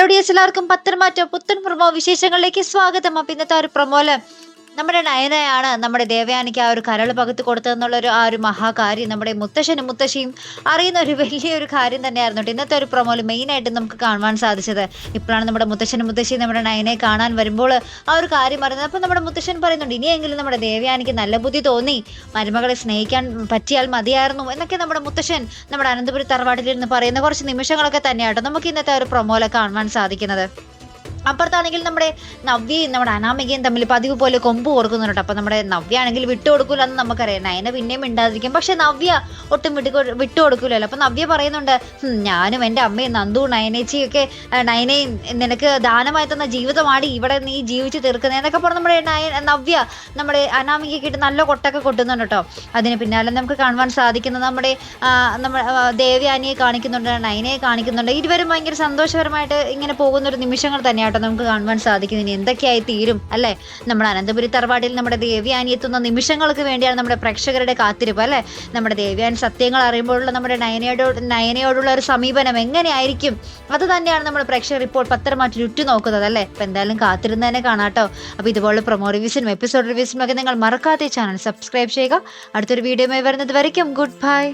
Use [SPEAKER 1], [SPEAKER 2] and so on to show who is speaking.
[SPEAKER 1] Hello ഡിയസ് എല്ലാവർക്കും പത്തനംമാറ്റ പുത്തൻ promo വിശേഷങ്ങളിലേക്ക് സ്വാഗതം. അപ്പം ഇന്നത്തെ ഒരു പ്രൊമോൽ നമ്മുടെ നയനയാണ് നമ്മുടെ ദേവയാനിക്ക് ആ ഒരു കരൾ പകുത്ത് കൊടുത്തതെന്നുള്ളൊരു ആ ഒരു മഹാകാര്യം നമ്മുടെ മുത്തശ്ശനും മുത്തശ്ശിയും അറിയുന്ന ഒരു വലിയൊരു കാര്യം തന്നെയായിരുന്നു ഇന്നത്തെ ഒരു പ്രൊമോയിൽ മെയിനായിട്ട് നമുക്ക് കാണുവാൻ സാധിച്ചത്. ഇപ്പോഴാണ് നമ്മുടെ മുത്തശ്ശനും മുത്തശ്ശിയും നമ്മുടെ നയനെ കാണാൻ വരുമ്പോൾ ആ ഒരു കാര്യം പറയുന്നത് അപ്പോൾ നമ്മുടെ മുത്തശ്ശൻ പറയുന്നുണ്ട് ഇനിയെങ്കിലും നമ്മുടെ ദേവയാനിക്ക് നല്ല ബുദ്ധി തോന്നി. മരുമകളെ സ്നേഹിക്കാൻ പറ്റിയാൽ മതിയായിരുന്നു. എന്നൊക്കെ നമ്മുടെ മുത്തശ്ശൻ നമ്മുടെ അനന്തപുരി തറവാട്ടിലിരുന്ന് പറയുന്ന കുറച്ച് നിമിഷങ്ങളൊക്കെ തന്നെയാട്ടോ നമുക്ക് ഇന്നത്തെ ഒരു പ്രൊമോയിലൊക്കെ കാണുവാൻ സാധിക്കുന്നത്. അപ്പുറത്താണെങ്കിൽ നമ്മുടെ നവ്യയും നമ്മുടെ അനാമികയും തമ്മിൽ പതിവ് പോലെ കൊമ്പ് ഓർക്കുന്നുണ്ട്. അപ്പം നമ്മുടെ നവ്യ ആണെങ്കിൽ വിട്ടുകൊടുക്കൂല എന്ന് നമുക്കറിയാം. നയന പിന്നെയും മിണ്ടാതിരിക്കും. പക്ഷെ നവ്യ ഒട്ടും വിട്ടു വിട്ടുകൊടുക്കൂലല്ലോ അപ്പം നവ്യ പറയുന്നുണ്ട് "ഹും, ഞാനും എന്റെ അമ്മയും നന്ദു നയനേച്ചിയൊക്കെ നയനയും നിനക്ക് ദാനമായി തന്ന ജീവിതമാണ് ഇവിടെ നീ ജീവിച്ച് തീർക്കുന്നത് എന്നൊക്കെ പറഞ്ഞ് നമ്മുടെ നയ നവ്യ നമ്മുടെ അനാമികയ്ക്കിട്ട് നല്ല കൊട്ടൊക്കെ കൊട്ടുന്നുണ്ട് കേട്ടോ. അതിന് പിന്നാലെ നമുക്ക് കാണുവാൻ സാധിക്കുന്നത് നമ്മുടെ നമ്മുടെ ദേവ്യാനിയെ കാണിക്കുന്നുണ്ട് നയനയെ കാണിക്കുന്നുണ്ട്. ഇരുവരും ഭയങ്കര സന്തോഷപരമായിട്ട് ഇങ്ങനെ പോകുന്ന ഒരു നിമിഷങ്ങൾ തന്നെയാട്ടോ നമുക്ക് കാണുവാൻ സാധിക്കും. ഇനി എന്തൊക്കെയായി തീരും അല്ലേ? നമ്മുടെ അനന്തപുരി തറവാട്ടിൽ നമ്മുടെ ദേവ്യാനി എത്തുന്ന നിമിഷങ്ങൾക്ക് വേണ്ടിയാണ് നമ്മുടെ പ്രേക്ഷകരുടെ കാത്തിരിപ്പ് അല്ലേ? നമ്മുടെ ദേവയാനി സത്യങ്ങൾ അറിയുമ്പോഴുള്ള നമ്മുടെ നയനയോട് നയനയോടുള്ള ഒരു സമീപനം എങ്ങനെയായിരിക്കും? അത് തന്നെയാണ് നമ്മുടെ പ്രേക്ഷകർ ഇപ്പോൾ പത്രമാറ്റി ഉറ്റു നോക്കുന്നത് അല്ലേ? അപ്പം എന്തായാലും കാത്തിരുന്ന് തന്നെ കാണാട്ടോ. അപ്പോൾ ഇതുപോലെ പ്രൊമോ റിവ്യൂസിനും എപ്പിസോഡ് റിവ്യൂസിനും ഒക്കെ നിങ്ങൾ മറക്കാതെ ചാനൽ സബ്സ്ക്രൈബ് ചെയ്യുക. അടുത്തൊരു വീഡിയോയുമായി വരുന്നത് വരയ്ക്കും. Good bye